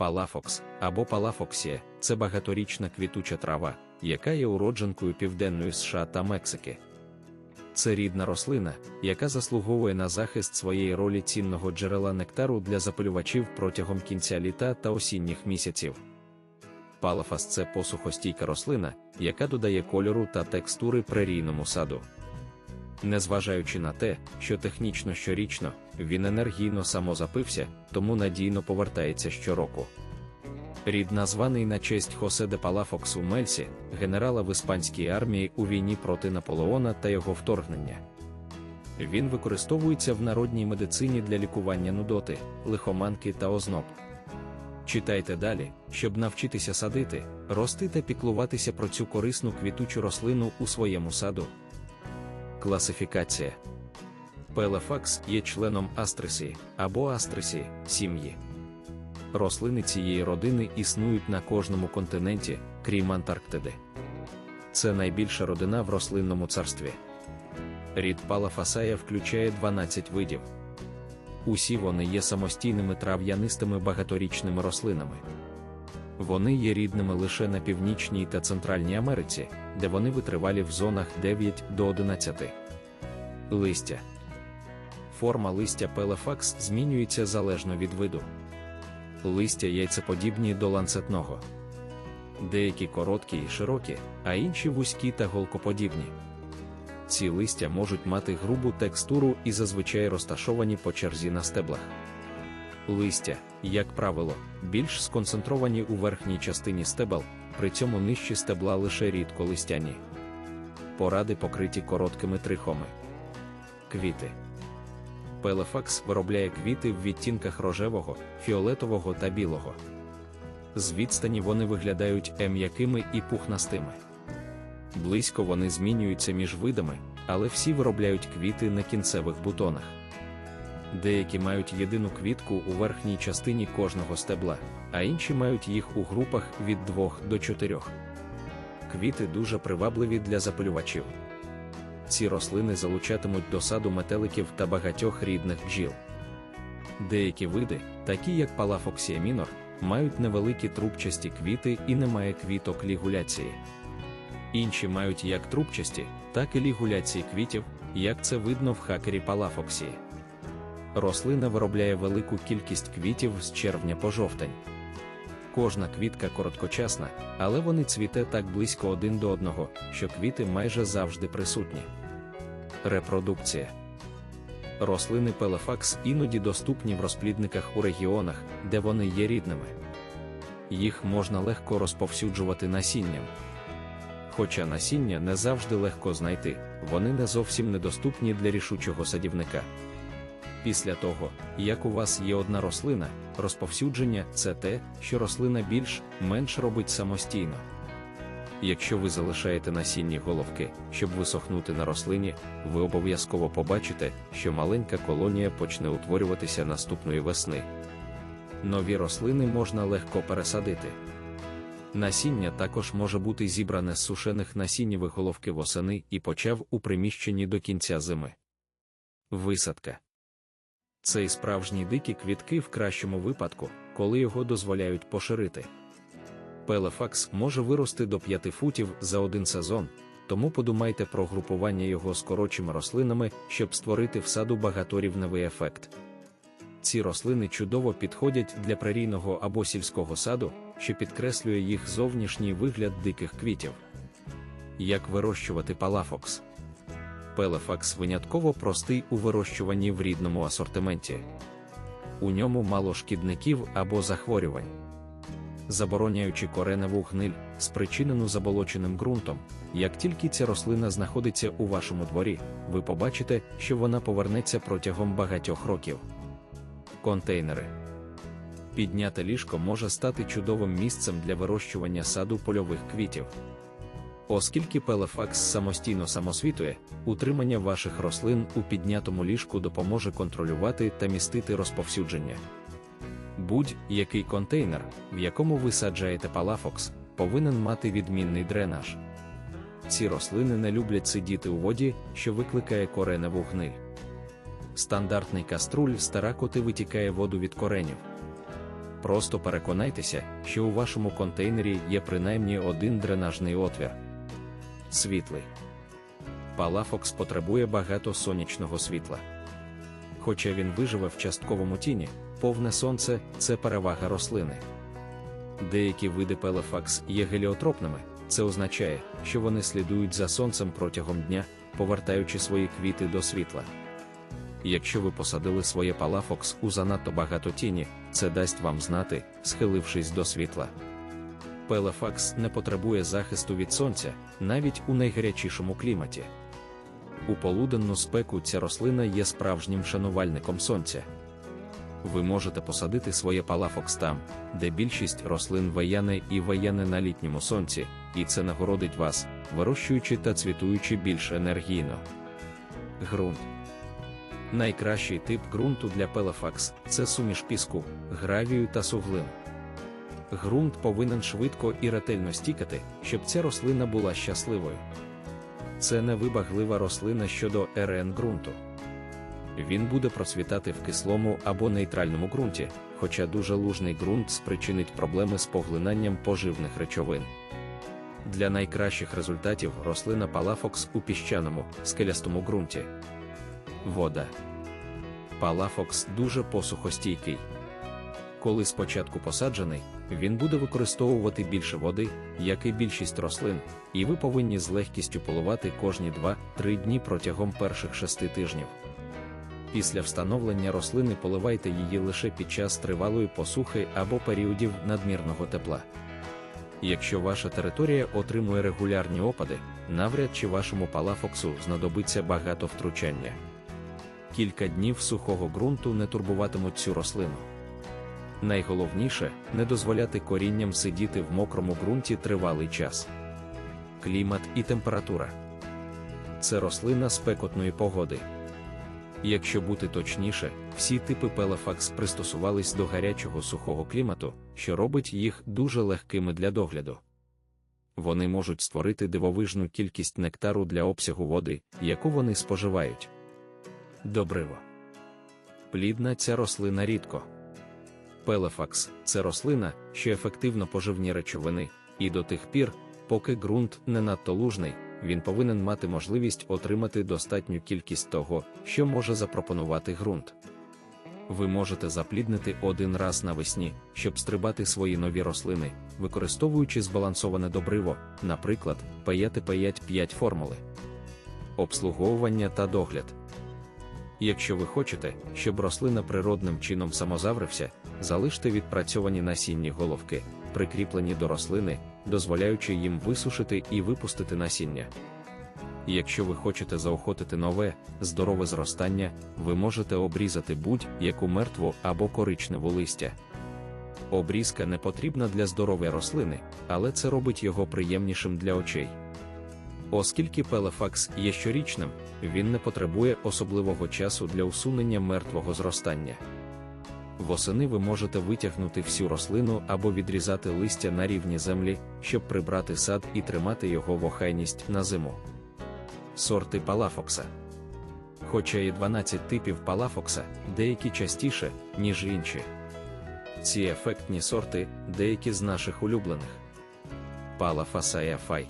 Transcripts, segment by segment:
Палафокс або палафоксія це багаторічна квітуча трава, яка є уродженкою Південної США та Мексики. Це рідна рослина, яка заслуговує на захист своєї ролі цінного джерела нектару для запилювачів протягом кінця літа та осінніх місяців. Палафас це посухостійка рослина, яка додає кольору та текстури прерійному саду. Незважаючи на те, що технічно щорічно він енергійно самозапився, тому надійно повертається щороку. Рід названий на честь Хосе де Палафоксу Мельсі, генерала в іспанській армії у війні проти Наполеона та його вторгнення. Він використовується в народній медицині для лікування нудоти, лихоманки та озноб. Читайте далі, щоб навчитися садити, рости та піклуватися про цю корисну квітучу рослину у своєму саду. Класифікація Пелефакс є членом астрисі або астрисі сім'ї. Рослини цієї родини існують на кожному континенті, крім Антарктиди. Це найбільша родина в рослинному царстві. Рід Палафасая включає 12 видів. Усі вони є самостійними трав'янистими багаторічними рослинами. Вони є рідними лише на північній та центральній Америці, де вони витривалі в зонах 9 до 11. Листя. Форма листя пелефакс змінюється залежно від виду. Листя яйцеподібні до ланцетного. Деякі короткі і широкі, а інші вузькі та голкоподібні. Ці листя можуть мати грубу текстуру і зазвичай розташовані по черзі на стеблах. Листя, як правило, більш сконцентровані у верхній частині стебел, при цьому нижчі стебла лише рідко листяні. Поради покриті короткими трихоми. Квіти. Пелефакс виробляє квіти в відтінках рожевого, фіолетового та білого. З відстані вони виглядають м'якими і пухнастими. Близько вони змінюються між видами, але всі виробляють квіти на кінцевих бутонах. Деякі мають єдину квітку у верхній частині кожного стебла, а інші мають їх у групах від 2 до 4. Квіти дуже привабливі для запилювачів. Ці рослини залучатимуть до саду метеликів та багатьох рідних бджіл. Деякі види, такі як палафоксія мінор, мають невеликі трубчасті квіти і немає квіток лігуляції. Інші мають як трубчасті, так і лігуляції квітів, як це видно в хакері палафоксії. Рослина виробляє велику кількість квітів з червня по жовтень. Кожна квітка короткочасна, але вони цвіте так близько один до одного, що квіти майже завжди присутні. Репродукція рослини пелефакс іноді доступні в розплідниках у регіонах, де вони є рідними. Їх можна легко розповсюджувати насінням. Хоча насіння не завжди легко знайти, вони не зовсім недоступні для рішучого садівника. Після того, як у вас є одна рослина, розповсюдження це те, що рослина більш-менш робить самостійно. Якщо ви залишаєте насінні головки, щоб висохнути на рослині, ви обов'язково побачите, що маленька колонія почне утворюватися наступної весни. Нові рослини можна легко пересадити. Насіння також може бути зібране з сушених насіннєвих головки восени і почав у приміщенні до кінця зими. Висадка цей справжні дикі квітки в кращому випадку, коли його дозволяють поширити. Пелефакс може вирости до 5 футів за один сезон, тому подумайте про групування його з коротшими рослинами, щоб створити в саду багаторівневий ефект. Ці рослини чудово підходять для прерійного або сільського саду, що підкреслює їх зовнішній вигляд диких квітів. Як вирощувати палафокс? Пелефакс винятково простий у вирощуванні в рідному асортименті. У ньому мало шкідників або захворювань. Забороняючи кореневу гниль, спричинену заболоченим ґрунтом, як тільки ця рослина знаходиться у вашому дворі, ви побачите, що вона повернеться протягом багатьох років. Контейнери підняте ліжко може стати чудовим місцем для вирощування саду польових квітів. Оскільки пелефакс самостійно самосвітує, утримання ваших рослин у піднятому ліжку допоможе контролювати та містити розповсюдження. Будь-який контейнер, в якому ви саджаєте палафокс, повинен мати відмінний дренаж. Ці рослини не люблять сидіти у воді, що викликає кореневу гниль. Стандартний каструль з таракоти витікає воду від коренів. Просто переконайтеся, що у вашому контейнері є принаймні один дренажний отвір. Світлий. Палафокс потребує багато сонячного світла. Хоча він виживе в частковому тіні, повне сонце це перевага рослини. Деякі види пелефакс є геліотропними, це означає, що вони слідують за сонцем протягом дня, повертаючи свої квіти до світла. Якщо ви посадили своє палафокс у занадто багато тіні, це дасть вам знати, схилившись до світла. Пелефакс не потребує захисту від сонця, навіть у найгарячішому кліматі. У полуденну спеку ця рослина є справжнім шанувальником сонця. Ви можете посадити своє палафокс там, де більшість рослин ваяне і ваяне на літньому сонці, і це нагородить вас, вирощуючи та цвітуючи більш енергійно. Ґрунт Найкращий тип ґрунту для пелефакс це суміш піску, гравію та суглин. Ґрунт повинен швидко і ретельно стікати, щоб ця рослина була щасливою. Це невибаглива рослина щодо РН ґрунту. Він буде процвітати в кислому або нейтральному ґрунті, хоча дуже лужний ґрунт спричинить проблеми з поглинанням поживних речовин. Для найкращих результатів рослина палафокс у піщаному, скелястому ґрунті. Вода. Палафокс дуже посухостійкий. Коли спочатку посаджений, він буде використовувати більше води, як і більшість рослин, і ви повинні з легкістю поливати кожні 2-3 дні протягом перших 6 тижнів. Після встановлення рослини поливайте її лише під час тривалої посухи або періодів надмірного тепла. Якщо ваша територія отримує регулярні опади, навряд чи вашому палафоксу знадобиться багато втручання. Кілька днів сухого ґрунту не турбуватимуть цю рослину. Найголовніше не дозволяти корінням сидіти в мокрому ґрунті тривалий час. Клімат і температура це рослина спекотної погоди. Якщо бути точніше, всі типи пелефакс пристосувались до гарячого сухого клімату, що робить їх дуже легкими для догляду. Вони можуть створити дивовижну кількість нектару для обсягу води, яку вони споживають. Добриво. Плідна ця рослина рідко. Пелефакс це рослина, що ефективно поживні речовини, і до тих пір, поки ґрунт не надто лужний, він повинен мати можливість отримати достатню кількість того, що може запропонувати ґрунт. Ви можете запліднити один раз навесні, щоб стрибати свої нові рослини, використовуючи збалансоване добриво, наприклад, паяти 5 формули. Обслуговування та догляд. Якщо ви хочете, щоб рослина природним чином самозаврився, залиште відпрацьовані насінні головки, прикріплені до рослини, дозволяючи їм висушити і випустити насіння. Якщо ви хочете заохотити нове, здорове зростання, ви можете обрізати будь-яку мертву або коричневу листя. Обрізка не потрібна для здорової рослини, але це робить його приємнішим для очей. Оскільки пелефакс є щорічним, він не потребує особливого часу для усунення мертвого зростання. Восени ви можете витягнути всю рослину або відрізати листя на рівні землі, щоб прибрати сад і тримати його в охайність на зиму. Сорти палафокса. Хоча є 12 типів палафокса, деякі частіше, ніж інші. Ці ефектні сорти деякі з наших улюблених. Палафасая фай.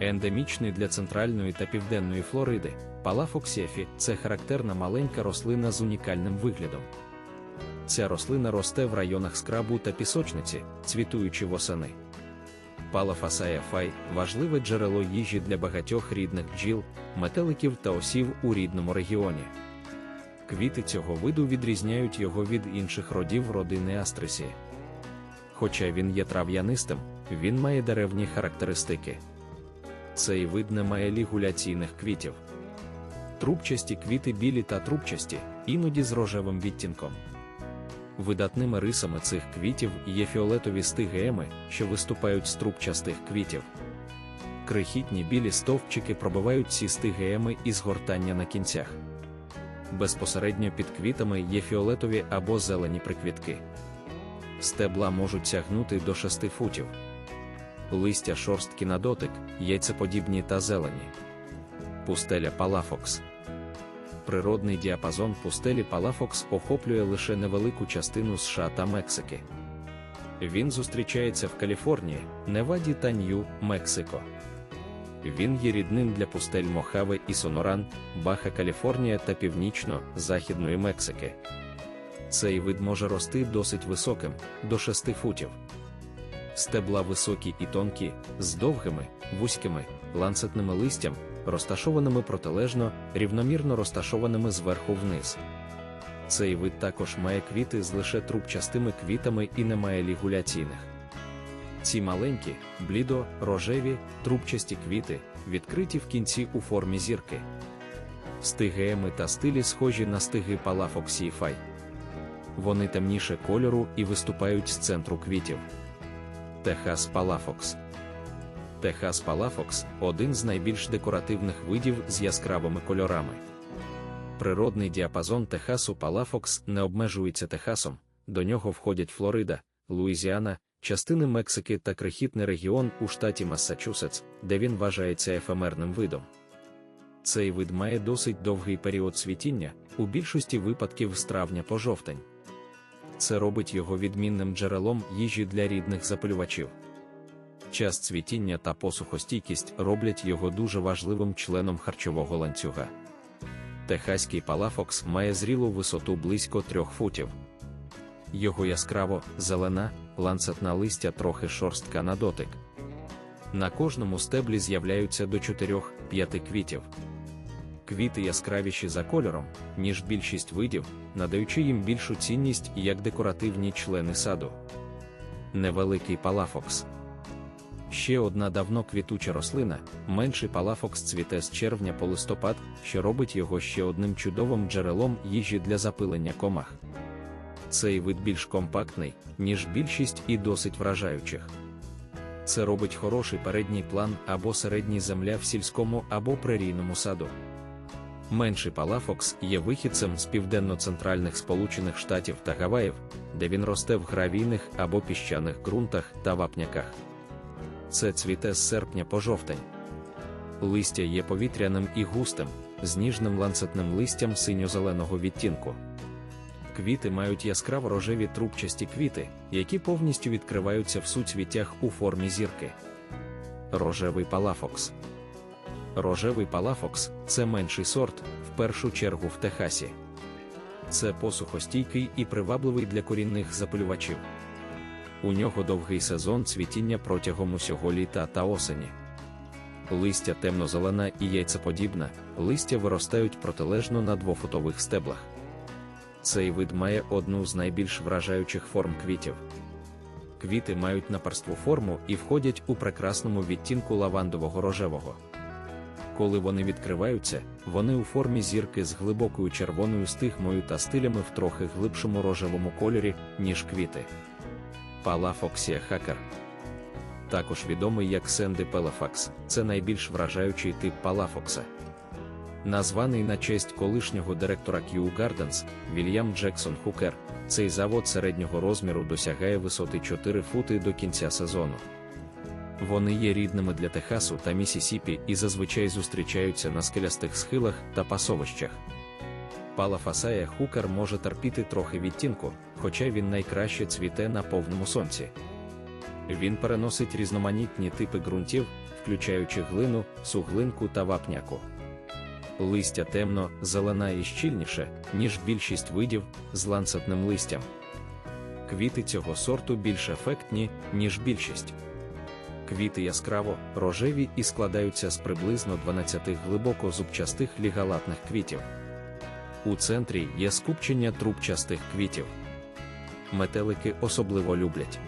Ендемічний для центральної та південної Флориди, палафоксіафі це характерна маленька рослина з унікальним виглядом. Ця рослина росте в районах скрабу та пісочниці, цвітуючи восени. Палафасая фай важливе джерело їжі для багатьох рідних бджіл, метеликів та осів у рідному регіоні. Квіти цього виду відрізняють його від інших родів родини Астрисі. Хоча він є трав'янистим, він має деревні характеристики. Цей вид не має лігуляційних квітів. Трубчасті квіти білі та трубчасті, іноді з рожевим відтінком. Видатними рисами цих квітів є фіолетові стигеми, що виступають з трубчастих квітів. Крихітні білі стовпчики пробивають ці стигеми і згортання на кінцях. Безпосередньо під квітами є фіолетові або зелені приквітки. Стебла можуть сягнути до 6 футів. Листя шорсткі на дотик, яйцеподібні та зелені. Пустеля палафокс. Природний діапазон пустелі Палафокс охоплює лише невелику частину США та Мексики. Він зустрічається в Каліфорнії, Неваді та Нью-Мексико. Він є рідним для пустель Мохаве і Соноран, Баха Каліфорнія та північно-західної Мексики. Цей вид може рости досить високим до 6 футів. Стебла високі і тонкі, з довгими, вузькими, ланцетними листям, розташованими протилежно, рівномірно розташованими зверху вниз. Цей вид також має квіти з лише трубчастими квітами і не має лігуляційних. Ці маленькі, блідо, рожеві, трубчасті квіти, відкриті в кінці у формі зірки. Стигееми та стилі схожі на стиги палафоксіфай. Вони темніше кольору і виступають з центру квітів. Техас Палафокс Техас Палафокс один з найбільш декоративних видів з яскравими кольорами. Природний діапазон Техасу Палафокс не обмежується Техасом, до нього входять Флорида, Луїзіана, частини Мексики та крихітний регіон у штаті Массачусетс, де він вважається ефемерним видом. Цей вид має досить довгий період цвітіння, у більшості випадків з травня по жовтень. Це робить його відмінним джерелом їжі для рідних запилювачів. Час цвітіння та посухостійкість роблять його дуже важливим членом харчового ланцюга. Техаський палафокс має зрілу висоту близько 3 футів. Його яскраво, зелена, ланцетна листя трохи шорстка на дотик. На кожному стеблі з'являються до 4-5 квітів. Квіти яскравіші за кольором, ніж більшість видів, надаючи їм більшу цінність як декоративні члени саду. Невеликий палафокс. Ще одна давно квітуча рослина, менший палафокс цвіте з червня по листопад, що робить його ще одним чудовим джерелом їжі для запилення комах. Цей вид більш компактний, ніж більшість і досить вражаючих. Це робить хороший передній план або середній земля в сільському або прерійному саду. Менший палафокс є вихідцем з південно-центральних Сполучених Штатів та Гаваїв, де він росте в гравійних або піщаних ґрунтах та вапняках. Це цвіте з серпня по жовтень. Листя є повітряним і густим, з ніжним ланцетним листям синьо-зеленого відтінку. Квіти мають яскраво рожеві трубчасті квіти, які повністю відкриваються в суцвітях у формі зірки. Рожевий палафокс. Рожевий палафокс це менший сорт, в першу чергу в Техасі. Це посухостійкий і привабливий для корінних запилювачів. У нього довгий сезон цвітіння протягом усього літа та осені. Листя темно-зелена і яйцеподібна, листя виростають протилежно на двофутових стеблах. Цей вид має одну з найбільш вражаючих форм квітів. Квіти мають наперству форму і входять у прекрасному відтінку лавандового рожевого. Коли вони відкриваються, вони у формі зірки з глибокою червоною стигмою та стилями в трохи глибшому рожевому кольорі, ніж квіти. Палафоксія хакер. Також відомий як Сенди Пелефакс, це найбільш вражаючий тип палафокса. Названий на честь колишнього директора Kew Gardens Вільям Джексон Хукер, цей завод середнього розміру досягає висоти 4 фути до кінця сезону. Вони є рідними для Техасу та Місісіпі і зазвичай зустрічаються на скелястих схилах та пасовищах. Палафасая хукер може терпіти трохи відтінку, хоча він найкраще цвіте на повному сонці. Він переносить різноманітні типи ґрунтів, включаючи глину, суглинку та вапняку. Листя темно, зелена і щільніше, ніж більшість видів з ланцетним листям. Квіти цього сорту більш ефектні, ніж більшість. Квіти яскраво, рожеві і складаються з приблизно 12 глибоко зубчастих лігалатних квітів. У центрі є скупчення трубчастих квітів. Метелики особливо люблять.